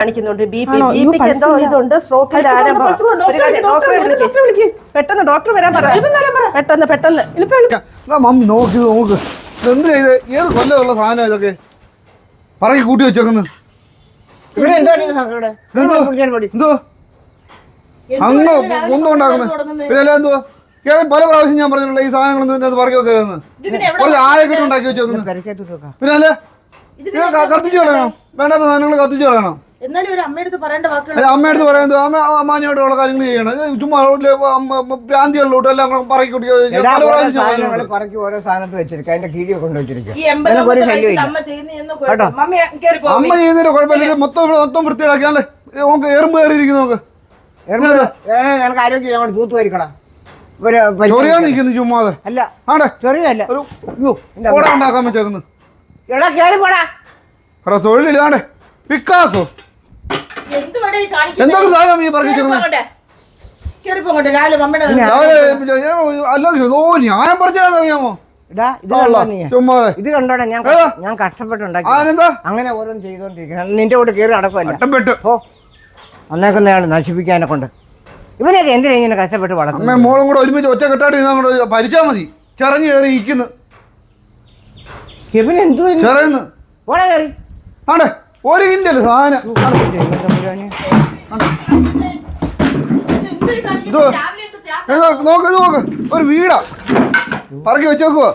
കാണിക്കുന്നുണ്ട്. B P B പിക്ക് എന്തോ. ഇതുണ്ട്. സ്ട്രോക്കിന്റെ ആരംഭം. ഒരു ഡോക്ടറെ ഡോക്ടറെ വിളിക്ക്. വിളിക്ക്. പെട്ടെന്ന് ഡോക്ടർ വരാൻ പറ. പെട്ടെന്ന് പെട്ടെന്ന്. മമ്മി നോക്ക് നോക്ക്. എന്ത് ചെയ്ത് ഏത് കൊല്ലമുള്ള സാധനം ഇതൊക്കെ? പറക്കി കൂട്ടി വെച്ചേക്കുന്നു. ഇവിടെ എന്തോ ഇവിടെ. എന്തോ? എന്തോ അങ്ങ് ഒന്നും ഉണ്ടാക്കുന്നത് പിന്നെ അല്ല എന്തോ പല പ്രാവശ്യം ഞാൻ പറഞ്ഞിട്ടുള്ള ഈ സാധനങ്ങളൊന്നും പറക്കി വെക്കരുതെന്ന്. കുറച്ച് ആയൊക്കെ ഉണ്ടാക്കി വെച്ചേക്കുന്നു. പെരക്കകത്ത് വെക്കാം. പിന്നെ അല്ലേ ഇത് ക- കത്തിച്ച് കളയണം. വേണ്ടാത്ത സാധനങ്ങൾ കത്തിച്ചു കളയണം. എന്നാലും ഒരു അമ്മയുടെ അടുത്ത് പറയേണ്ട വാക്കുകൾ അല്ല അമ്മയടുത്ത് പറയുന്നത് അമ്മ അമ്മാനിയോടുള്ള കാര്യങ്ങൾ ചെയ്യണം. ഇത് ചുമ്മാ ഭ്രാന്തികളിലോട്ട് എല്ലാം പറക്കി പറക്കി ഓരോ സാധനത്ത് വെച്ചിരിക്കും. അതിന്റെ കീഴിൽ കൊണ്ട് വെച്ചിരിക്കുക ഈ എൺപത് നിനക്ക് ഒരു അമ്പത് ശല്യം വയസ്സിൽ ഇല്ല. അമ്മ ചെയ്യുന്നതിന്റെ കുഴപ്പമില്ല. മൊത്തം മൊത്തം വൃത്തിയാക്കിയാലേ നമുക്ക്. എറുമ്പ് കയറിയിരിക്കുന്നു നോക്ക് എനിക്ക് ആരോഗ്യം അങ്ങോട്ട് തൂത്ത് വരിക്കണം. നിൽക്കുന്നു ചുമ്മാതെ അല്ല ആടെ. ചൊറിയല്ല. ഒരു ഉണ്ടാക്കാൻ എടാ കേറി പോടാ. തൊഴിലില്ലാണ്ടേ പിക്കാസോ എന്ത് വേണേ ഈ കാണിക്കുന്നത്? എന്തൊക്കെ സാധനം ഈ പറഞ്ഞു അല്ല ന്യായം പറഞ്ഞറിയാമോ ഇത് കണ്ടോടെ നീ? ഇത് കണ്ടോടാ ഞാൻ ഞാൻ കഷ്ടപ്പെട്ടുണ്ടാക്കി ആനെന്താ അങ്ങനെ ഓരോന്ന് ചെയ്തോണ്ടിരിക്കണം നിന്റെ കൂടെ കയറി നടക്കുമല്ല ഓ അന്നേക്കുന്നയാൾ നശിപ്പിക്കാനെ കൊണ്ട്. ഇവനെയൊക്കെ എന്തിനാ ഇങ്ങനെ കഷ്ടപ്പെട്ട് അമ്മ വളർത്തുന്നത് മോളും കൂടെ ഒരുമിച്ച് ഒറ്റ കെട്ടായിട്ട് അങ്ങോട്ട് ഭരിച്ചാ മതി. ചെറഞ്ഞു കയറി ഇരിക്കുന്നു. ഇവൻ എന്തു ഒരു കിന്റൽ സാധനം. നോക്ക് നോക്ക് ഇത് നോക്ക്. ഒരു വീടാ. പറക്കി വെച്ചേക്കുവോ?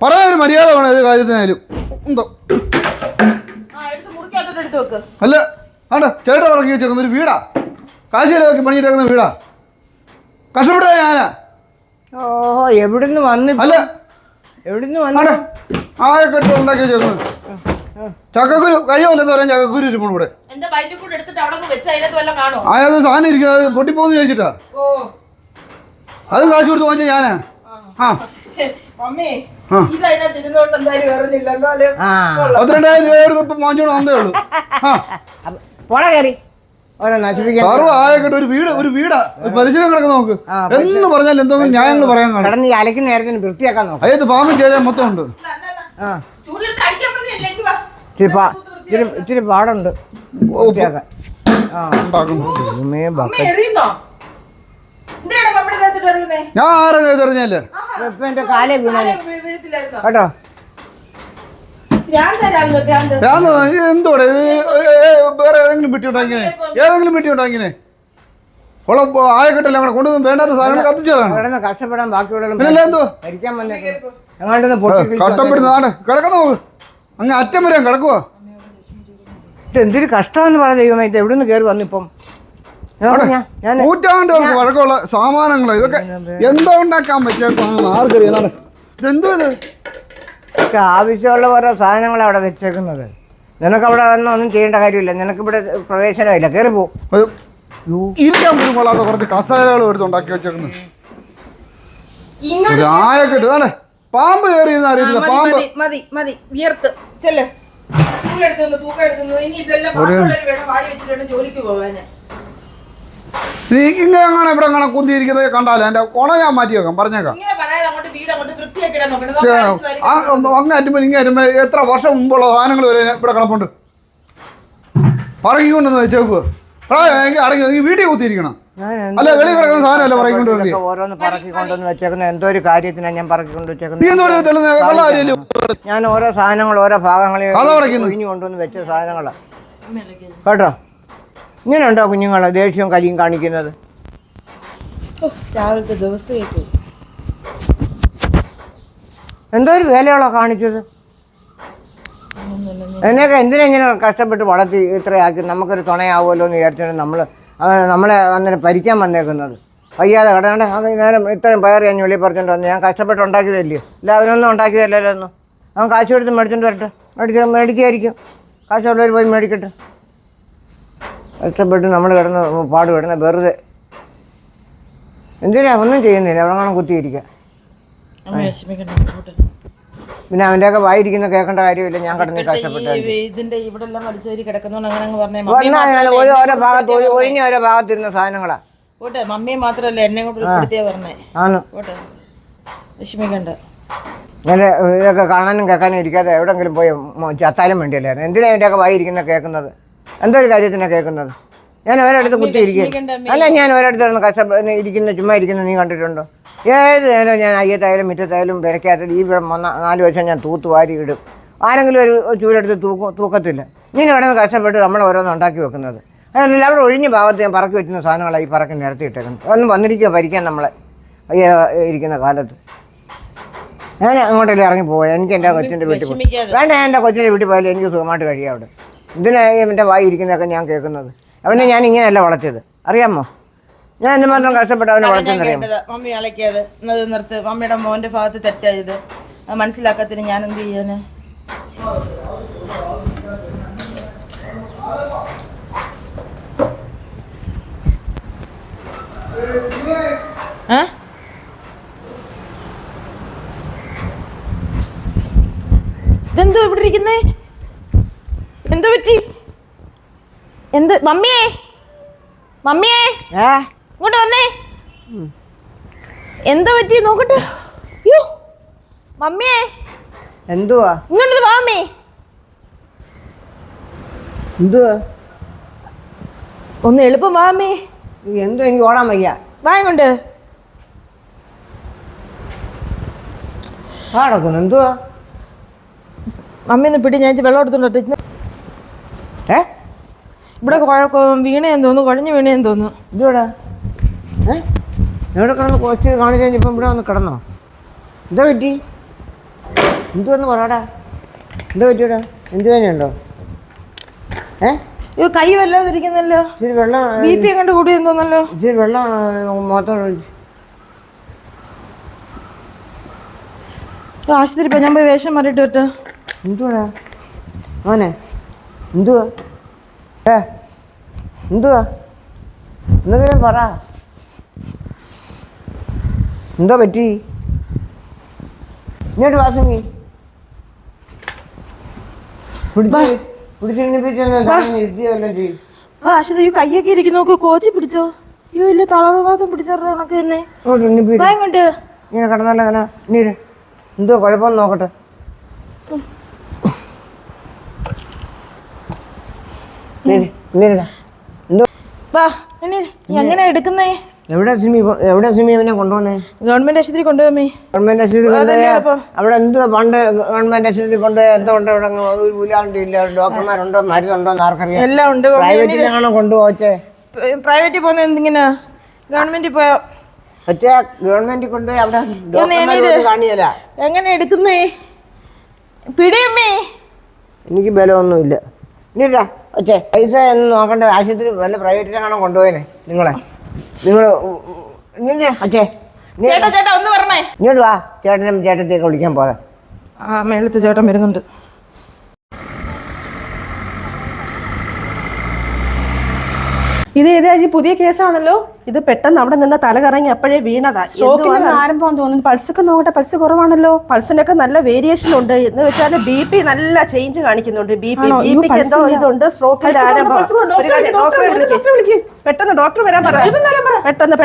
പറയാൻ ഒരു മര്യാദ വേണം ഏത് കാര്യത്തിനായാലും. എന്തോ ആ, എടുത്ത് മുറിക്കകത്തോട്ട് എടുത്ത് വെക്ക്. അല്ല ആണ്ട ചേട്ടാ പറക്കി വെച്ചേക്കുന്ന ഒരു വീടാ. കാശിയില വെക്കി പണിയിട്ടേക്കുന്ന വീടാ? കഷ്ടപ്പെട്ട ഞാനാ. ഓഹോ എവിടുന്ന് വന്നു അല്ല. എവിടുന്ന് വന്നു ആയ കെട്ട് ഉണ്ടാക്കി വെച്ചേക്കുന്നത്. ചക്കക്കുരു കഴിയുമല്ലെന്ന് പറയാൻ ചക്കക്കുരു ഇരിപ്പുണ്ട് ഇവിടെ. സാധനം ഇരിക്കുന്നത്? അത് പൊട്ടിപ്പോന്ന് ചോദിച്ചിട്ടാ. ഓ. അത് കാശ് കൊടുത്ത് വാങ്ങിച്ച ഞാനാ. ആ. പന്ത്രണ്ടായിരം രൂപ വാങ്ങിച്ചോണ്ട് വന്നേ ഉള്ളൂ. കയറി. ഒരു വീട് ഒരു വീടാ. കിടക്കുന്ന നോക്ക് എന്ന് പറഞ്ഞാൽ എന്തോ ന്യായങ്ങൾ പറയാൻ കാണും. കടന്ന് ഈ അലക്കുന്ന നേരത്തിന് വൃത്തിയാക്കാൻ നോക്കാം. അയ്യത് പാമ്പും ചേരാൻ മൊത്തം ഉണ്ട്. ആ. ഇച്ചിരി പാ ഇച്ചിരി ഇച്ചിരി പാടുണ്ട്. ആ. ദൈവമേ എറിയുന്നേ? ഞാൻ ആരാ ഇപ്പൊ കാലേ? കേട്ടോ? ഞാൻ എന്തോടെ വേറെ ഏതെങ്കിലും പെട്ടി ഉണ്ടാക്കിനെ? ഏതെങ്കിലും പെട്ടി ഉണ്ടാക്കിനെ? ഉള്ള ആയക്കെട്ടെല്ലാം കൂടെ കൊണ്ടുവന്ന് വേണ്ടാത്ത സാധനങ്ങൾ കത്തിച്ചതാണ് കിടന്ന് കഷ്ടപ്പെടാൻ ബാക്കിയുള്ള എന്തോ കിടക്കുന്ന നോക്ക്. അങ്ങ് അറ്റം വരെയാ കിടക്കുക എന്തൊരു കഷ്ടമെന്ന് പറഞ്ഞ ദൈവമേ ഇത് നിന്ന് കയറി വന്നിപ്പം? നൂറ്റാണ്ടുകൾക്ക് വഴക്കമുള്ള സാമാനങ്ങൾ ഇതൊക്കെ എന്തോ ഉണ്ടാക്കാൻ പറ്റിയ ആർക്കറിയാം ഇതെന്തോ ഇത് ആവശ്യമുള്ള ഓരോ സാധനങ്ങൾ അവിടെ വെച്ചേക്കുന്നത്. നിനക്ക് അവിടെ വന്ന ഒന്നും ചെയ്യേണ്ട കാര്യമില്ല. നിനക്ക് ഇവിടെ പ്രവേശനമില്ല. കയറി പോകും ഇരിക്കാൻ പോലും കൊള്ളാത്ത കുറച്ച് കസേരകൾ എടുത്ത് ഉണ്ടാക്കി വെച്ചേക്കുന്നു. ഇങ്ങോട്ട് അല്ലേ പാമ്പ് കയറിയിരുന്ന അറിയില്ല പാമ്പ് മതി, മതി വിയർത്ത്. ചെല്ല്. ഇങ്ങനെ അങ്ങനെ ഇവിടെ അങ്ങനെ കുന്തിയിരിക്കുന്നത് കണ്ടാലോ എന്റെ കുണ ഞാൻ മാറ്റി വെക്കാം പറഞ്ഞേക്കാം അങ്ങ് അറ്റുമ്പോൾ ഇങ്ങനെ അറ്റുമ്പോൾ എത്ര വർഷം മുമ്പുള്ള സാധനങ്ങൾ വരെ ഇവിടെ കിടപ്പുണ്ട്. പറയുന്നു വെച്ചേക്കുക പ്രായം അടങ്ങി വീട്ടിൽ കുത്തിയിരിക്കണം. അല്ല കിടക്കുന്ന സാധനമല്ല ഓരോന്ന് പറക്കി കൊണ്ടുവന്ന് വെച്ചേക്കുന്ന. എന്തോ ഒരു കാര്യത്തിനാണ് ഞാൻ പറക്കി കൊണ്ട് വെച്ചേക്കുന്നത് ഞാൻ ഓരോ സാധനങ്ങൾ ഓരോ ഭാഗങ്ങളിൽ കൊണ്ടുവന്ന് വെച്ച സാധനങ്ങളാണ് കേട്ടോ? ഇങ്ങനെയുണ്ടോ കുഞ്ഞുങ്ങളെ ദേഷ്യവും കലിയും കാണിക്കുന്നത്? രാവിലത്തെ എന്തോ ഒരു വേലയാളോ കാണിച്ചത്? എന്നെയൊക്കെ എന്തിനാ ഇങ്ങനെ കഷ്ടപ്പെട്ട് വളർത്തി ഇത്രയാക്കി? നമുക്കൊരു തുണയാവുമല്ലോ എന്ന് വിചാരിച്ചാൽ നമ്മൾ നമ്മളെ അന്നേരം ഭരിക്കാൻ വന്നേക്കുന്നത്. വയ്യാതെ കടകണ്ട നേരം ഇത്രയും പയർ ഞാൻ വെളിയിൽ പറഞ്ഞിട്ട് വന്നു. ഞാൻ കഷ്ടപ്പെട്ട് ഉണ്ടാക്കിയതല്ലയോ ഇല്ല അവനൊന്നും ഉണ്ടാക്കിയതല്ലല്ലോ. ഒന്നും അവൻ കാശ് കൊടുത്ത് മേടിച്ചോണ്ട് വരട്ടെ. മേടിക്ക മേടിക്കുമായിരിക്കും കാശുള്ളവർ പോയി മേടിക്കട്ടെ. കഷ്ടപ്പെട്ട് നമ്മൾ കിടന്ന് പാട് കിടന്ന് വെറുതെ. എന്തിനാ? ഒന്നും ചെയ്യുന്നില്ല. അവിടെ കാണാൻ കുത്തിയിരിക്കുക. പിന്നെ അവന്റെയൊക്കെ വായിരിക്കുന്ന കേൾക്കേണ്ട കാര്യമില്ല. ഞാൻ കടന്ന് കഷ്ടപ്പെട്ടു ഇതിന്റെ ഇവിടെ എല്ലാം വലിച്ചേരി കിടക്കുന്നോണ്ട് അങ്ങനെ അങ്ങ് പറഞ്ഞേ. വന്നാൽ ഓരോ ഓരോ ഭാഗത്ത് ഒഴി- ഒഴിഞ്ഞ ഓരോ ഭാഗത്തിരുന്ന സാധനങ്ങളാ. പോട്ടെ മമ്മിയെ മാത്രല്ല എന്നെ കൊണ്ട് ഉൾപ്പെടുത്തിയാ പറഞ്ഞേ. ആണ്. പോട്ടെ. വിഷമിക്കണ്ട. ഇങ്ങനെ ഇതൊക്കെ കാണാനും കേൾക്കാനും ഇരിക്കാതെ എവിടെങ്കിലും പോയി മോ- ചത്താലും വേണ്ടിയല്ലായിരുന്നു. എന്തിനാ അതിന്റെയൊക്കെ വായിരിക്കുന്ന കേൾക്കുന്നത്? എന്തോ ഒരു കാര്യത്തിനാണ് കേൾക്കുന്നത്? ഞാൻ ഒരിടത്ത് കുത്തിയിരിക്കും അല്ല ഞാൻ ഒരിടത്ത് കഷ്ടപ്പെടുന്ന ഇരിക്കുന്ന ചുമ്മാ ഇരിക്കുന്ന നീ കണ്ടിട്ടുണ്ടോ? ഏത് നേരം ഞാൻ അയ്യത്തായാലും മുറ്റത്തായാലും പെരക്കാത്ത ഈ ഇവിടെ മൂന്ന് നാല് വശം ഞാൻ തൂത്ത് വാരി ഇടും. ആരെങ്കിലും ഒരു ചൂടെടുത്ത് തൂക്കും തൂക്കത്തില്ല. നീ കിടന്ന് കഷ്ടപ്പെട്ട് നമ്മൾ ഓരോന്ന് ഉണ്ടാക്കി വെക്കുന്നത്. അതല്ല അവിടെ ഒഴിഞ്ഞ ഭാഗത്ത് ഞാൻ പറക്കി വെക്കുന്ന സാധനങ്ങളായി ഈ പറക്കി നിരത്തി ഇട്ടേക്കുന്നത്. ഒന്നും വന്നിരിക്കുക ഭരിക്കാൻ നമ്മളെ. ഇരിക്കുന്ന കാലത്ത്. ഞാൻ അങ്ങോട്ടല്ലേ ഇറങ്ങി പോയാൽ എനിക്ക് എന്റെ കൊച്ചിന്റെ വീട്ടിൽ പോയി. വേണ്ട ഞാൻ എന്റെ കൊച്ചിന്റെ വീട്ടിൽ പോയാലും എനിക്ക് സുഖമായിട്ട് കഴിയാം അവിടെ ഇതിനെ എന്റെ വായി ഇരിക്കുന്നതൊക്കെ ഞാൻ കേൾക്കുന്നത്? അവനെ ഞാൻ ഇങ്ങനെയല്ല വളർത്തിയത്. അറിയാമോ? ഞാൻ എന്നെ മാത്രം കഷ്ടപ്പെട്ട് അവനെ കേട്ടത്. മമ്മി അലക്കിയത്. എന്നത് നിർത്ത്. മമ്മിയുടെ മോന്റെ ഭാഗത്ത് തെറ്റായത്. അത് മനസ്സിലാക്കത്തിന് ഞാൻ എന്ത് ചെയ്യാന്? ഏ? ഇതെന്തോ ഇവിടെ ഇരിക്കുന്നേ? എന്തോ പറ്റി? എന്ത്? മമ്മിയേ? മമ്മിയേ? ഏ? ഇങ്ങോട്ട് വന്നേ. എന്താ പറ്റി? നോക്കട്ടെ. മമ്മിയെ മമ്മിയേ. എന്തുവാ? ഇങ്ങോട്ട് വാ മമ്മി എന്തുവാ? ഒന്ന് എളുപ്പം വാ മമ്മി എന്തോ എനിക്ക് ഓടാൻ വയ്യ. വാ ഇങ്ങോട്ട്. പാടക്കുന്നു എന്തുവാ? മമ്മി ഒന്ന് പിടി ഞാൻ വെള്ളം എടുത്തോണ്ട് ഏ? ഇവിടെ വീണേ വീണേന്ന് തോന്നുന്നു കുഴഞ്ഞു വീണേന്ന് തോന്നുന്നു. ഇതുവാടാ? ഏ? എവിടെ കിടന്ന് കോസ്റ്റ് കാണിച്ചു കഴിഞ്ഞപ്പം ഇവിടെ വന്ന് കിടന്നോ? എന്താ പറ്റി? എന്തുവന്ന് പറയടാ എന്താ പറ്റിയടാ എന്ത് തന്നെയുണ്ടോ ഏ? അയ്യോ കൈ വല്ലാതിരിക്കുന്നല്ലോ. ഇച്ചിരി വെള്ളം ബി പി എങ്ങോട്ട് കൂടി തോന്നല്ലോ ഇച്ചിരി വെള്ളം മാത്രം ആശുപത്രി പോയി ഞാൻ പോയി വേഷം മാറിയിട്ട് വിട്ട് എന്തുവാടാ? മോനെ എന്തുവാ? ഏ എന്തുവാ? എന്തെങ്കിലും പറ. എന്താ പറ്റി? ഇങ്ങോട്ട് വാസങ്ങി നോക്ക് കോച്ചി പിടിച്ചോ. അയ്യോ ഇല്ല തളർവാദം പിടിച്ചോ കണക്ക് തന്നെ. അങ്ങോട്ട് എണ്ണിപ്പിച്ച് വാ ഇങ്ങോട്ട്. ഇങ്ങനെ കിടന്നല്ല അങ്ങനെ നീര് എന്തുവാ കുഴപ്പമെന്ന് നോക്കട്ടെ. എന്തോ എങ്ങനെ എടുക്കുന്നേ? എവിടെ സിമി എവിടെ സിമി അവനെ കൊണ്ടുപോകുന്നേ ഗവൺമെന്റ് ആശുപത്രി കൊണ്ടുപോയി ഗവൺമെന്റ് ആശുപത്രി? അവിടെ എന്തുവാ പണ്ട് ഗവൺമെന്റ് ആശുപത്രി കൊണ്ടുപോയ? എന്തുകൊണ്ട് ഇവിടെ ഒരു ഒരു പുലാണ്ടില്ല ഡോക്ടർമാരുണ്ടോ? മരുന്നുണ്ടോ എന്ന് ആർക്കറിയാം? എല്ലാം ഉണ്ട് പ്രൈവറ്റിലാണോ കൊണ്ടുപോച്ചേ? പ്രൈവറ്റിൽ പോകുന്ന എന്തിങ്ങനെ? ഗവൺമെന്റിൽ പോയോ പക്ഷേ ഗവൺമെന്റിൽ കൊണ്ടുപോയി അവിടെ കാണിയല്ല എങ്ങനെ എടുക്കുന്നേ? പിടിയമ്മേ എനിക്ക് ബലമൊന്നുമില്ല. ഇല്ല ഒച്ചേ പൈസ എന്ന് നോക്കണ്ട. ആശുപത്രി വല്ല പ്രൈവറ്റിലാണോ കൊണ്ടുപോയനെ നിങ്ങളെ? നിങ്ങൾ അച്ഛേ. നീ ചേട്ടാ ചേട്ടാ ഒന്ന് പറഞ്ഞേ. ഇങ്ങോട്ട് വാ. ചേട്ടനും ചേട്ടത്തെയൊക്കെ വിളിക്കാൻ പോകാം ആ മേളത്ത് ചേട്ടൻ വരുന്നുണ്ട്. ഇത് ഏത് ഈ പുതിയ കേസാണല്ലോ. ഇത് പെട്ടെന്ന് അവിടെ നിന്ന് തലകറങ്ങി അപ്പോഴേ വീണതാ. സ്ട്രോക്കിന്റെ ആരംഭം തോന്നുന്നു. പൾസൊക്കെ നോക്കട്ടെ പൾസ് കുറവാണല്ലോ. പൾസിനൊക്കെ നല്ല വേരിയേഷൻ ഉണ്ട്. എന്ന് വെച്ചാൽ ബി പി നല്ല ചേഞ്ച് കാണിക്കുന്നുണ്ട്. ബി പി ബി പിക്ക് എന്തോ ഇതുണ്ട്. സ്ട്രോക്കിന്റെ ആരംഭം. ഒരു ഡോക്ടറെ വിളിക്ക്. പെട്ടെന്ന് ഡോക്ടർ വരാൻ പറ. പെട്ടെന്ന്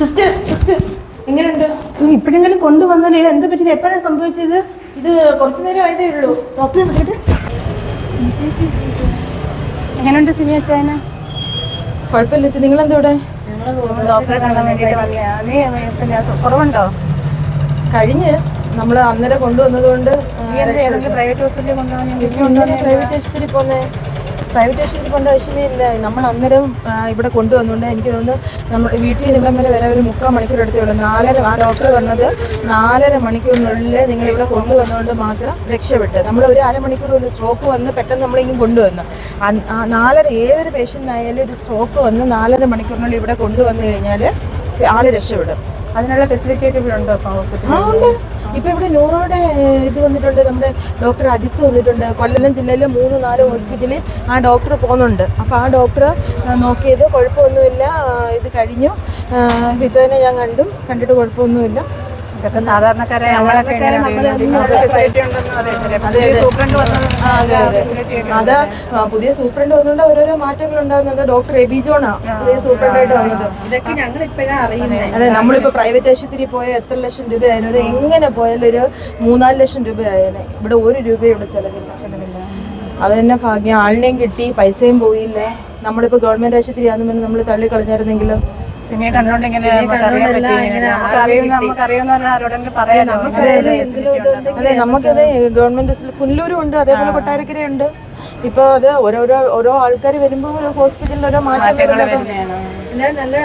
സിസ്റ്റർ സിസ്റ്റർ എങ്ങനെയുണ്ട്? ഇപ്പോഴെങ്കിലും കൊണ്ടുവന്നല്ലേ? ഇത് എന്ത് പറ്റി? എപ്പോഴാണ് സംഭവിച്ചത്? ഇത് കുറച്ചു നേരം ആയതേ ഉള്ളൂ. ഡോക്ടറെ വിളിച്ചിട്ട് എങ്ങനെയുണ്ട് സിനിമ അച്ചായന്? കുഴപ്പമില്ല ചേച്ചി. നിങ്ങളെന്താ ഇവിടെ? ഡോക്ടറെ കാണാൻ വേണ്ടിയിട്ട് വന്നതാണ് പിന്നെ കുറവുണ്ടോ? കഴിഞ്ഞ്. നമ്മൾ അന്നേരം കൊണ്ടുവന്നത് കൊണ്ട് എന്ത് പ്രൈവറ്റ് ഹോസ്പിറ്റലിൽ കൊണ്ടുപോകാൻ പ്രൈവറ്റ് ആശുപത്രി പോന്നെ. പ്രൈവറ്റ് ആശുപത്രി കൊണ്ട ആവശ്യമേയില്ല നമ്മൾ അന്നേരം ഇവിടെ കൊണ്ടുവന്നുകൊണ്ട് എനിക്ക് തോന്നുന്നു നമ്മൾ വീട്ടിൽ നിന്നും വരെ വരെ ഒരു മുക്കാൽ മണിക്കൂർ എടുത്തേ നാലര ആ ഡോക്ടർ പറഞ്ഞത് നാലര മണിക്കൂറിനുള്ളിൽ നിങ്ങൾ ഇവിടെ കൊണ്ടുവന്നുകൊണ്ട് മാത്രം രക്ഷപ്പെട്ട്. നമ്മൾ ഒരു അരമണിക്കൂർ ഒരു സ്ട്രോക്ക് വന്ന് പെട്ടെന്ന് നമ്മളിങ്ങനെ കൊണ്ടുവന്നു. നാലര ഏതൊരു പേഷ്യന്റിനായാലും ഒരു സ്ട്രോക്ക് വന്ന് നാലര മണിക്കൂറിനുള്ളിൽ ഇവിടെ കൊണ്ടുവന്നു കഴിഞ്ഞാൽ ആൾ രക്ഷപ്പെടും. അതിനുള്ള ഫെസിലിറ്റി ഒക്കെ ഇവിടെ ഉണ്ടോ അപ്പോൾ ആ ഹോസ്പിറ്റലിൽ ഇപ്പൊ ഇവിടെ ന്യൂറോയുടെ ഇത് വന്നിട്ടുണ്ട്. നമ്മുടെ ഡോക്ടർ അജിത്ത് വന്നിട്ടുണ്ട്. കൊല്ലം ജില്ലയിലെ മൂന്ന് നാല് ഹോസ്പിറ്റലിൽ ആ ഡോക്ടർ പോകുന്നുണ്ട്. അപ്പോൾ ആ ഡോക്ടർ നോക്കിയത്. കുഴപ്പമൊന്നുമില്ല. ഇത് കഴിഞ്ഞു. ഹിജോനെ ഞാൻ കണ്ടു. കണ്ടിട്ട് കുഴപ്പമൊന്നുമില്ല. ഇതൊക്കെ സാധാരണക്കാരെ നമ്മളൊക്കെ അതെ, പുതിയ സൂപ്രണ്ട് വന്നുകൊണ്ട് ഓരോരോ മാറ്റങ്ങൾ ഉണ്ടാകുന്നത് ഡോക്ടർ എബി ജോണ പുതിയ സൂപ്രണ്ടായിട്ട് വന്നത്. ഇതൊക്കെ ഞങ്ങൾ ഇപ്പോഴാണ് അറിയുന്നത് അതെ നമ്മളിപ്പോ പ്രൈവറ്റ് ആശുപത്രി പോയ എത്ര ലക്ഷം രൂപ ആയാലും എങ്ങനെ പോയാലും ഒരു മൂന്നാൽ ലക്ഷം രൂപ ആയാലും ഇവിടെ ഒരു രൂപ ഇവിടെ ചെലവില്ല. ചെലവില്ല. അത് തന്നെ ഭാഗ്യം. ആളിനെയും കിട്ടി പൈസയും പോയില്ല. നമ്മളിപ്പോൾ ഗവൺമെന്റ് ആശുപത്രി ആണെന്ന് നമ്മൾ തള്ളി കളഞ്ഞായിരുന്നെങ്കിലും? സിനിമയെ കണ്ടോണ്ട് ഇങ്ങനെ നമുക്ക് അറിയാൻ പറ്റി ആരോടെങ്കിലും പറയാനോ? അതെ നമുക്കത് ഗവൺമെന്റ് പുല്ലൂരും ഉണ്ട് അതേപോലെ കൊട്ടാരക്കരയുണ്ട്. ഇപ്പൊ അത് ഓരോരോ ഓരോ ആൾക്കാർ വരുമ്പോൾ ഓരോ ഹോസ്പിറ്റലിൽ ഓരോ മാറ്റം വരുന്നത്. ഞാൻ നല്ല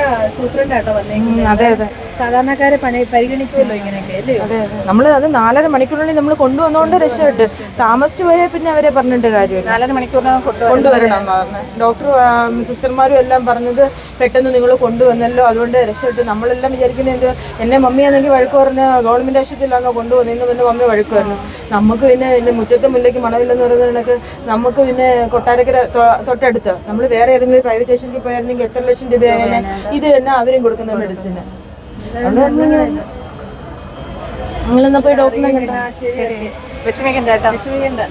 അതെ അതെ. സാധാരണക്കാരെ പണി പരിഗണിക്കുമല്ലോ ഇങ്ങനെയൊക്കെ അല്ലേ? അതെ നമ്മൾ അത് നാലര മണിക്കൂറിനുള്ളിൽ നമ്മൾ കൊണ്ടുവന്നുകൊണ്ട് രക്ഷപ്പെട്ട്. താമസിച്ചു പോയാൽ പിന്നെ അവരെ പറഞ്ഞിട്ട് കാര്യമില്ല. നാലര മണിക്കൂറിനകം കൊണ്ടുവരും കൊണ്ടുവരണം ഡോക്ടർ സിസ്റ്റർമാരും എല്ലാം പറഞ്ഞത് പെട്ടെന്ന് നിങ്ങൾ കൊണ്ടുവന്നല്ലോ. അതുകൊണ്ട് രക്ഷപ്പെട്ടു. നമ്മളെല്ലാം വിചാരിക്കുന്നത് എന്നെ മമ്മിയാണെങ്കിൽ വഴക്ക് പറഞ്ഞ ഗവൺമെന്റ് ആശുപത്രിയിലാണോ കൊണ്ടുവന്നു പിന്നെ മമ്മി വഴക്ക് പറഞ്ഞു നമുക്ക് പിന്നെ എന്റെ മുറ്റത്തെ മുല്ലയ്ക്ക് മണമില്ലെന്ന് പറയുന്ന കണക്ക് നമുക്ക് പിന്നെ കൊട്ടാരക്കര തൊട്ടടുത്ത്. നമ്മൾ വേറെ ഏതെങ്കിലും പ്രൈവറ്റ് ആശുപത്രിയിൽ പോയായിരുന്നെങ്കിൽ എത്ര ലക്ഷം രൂപയായാലും ഇത് തന്നെ അവരും കൊടുക്കുന്ന മെഡിസിന് നിങ്ങളെന്നാ പോയി ഡോക്ടറിനെ കണ്ടോ? ശരി വിഷമിക്കണ്ട കേട്ടോ. വിഷമിക്കണ്ട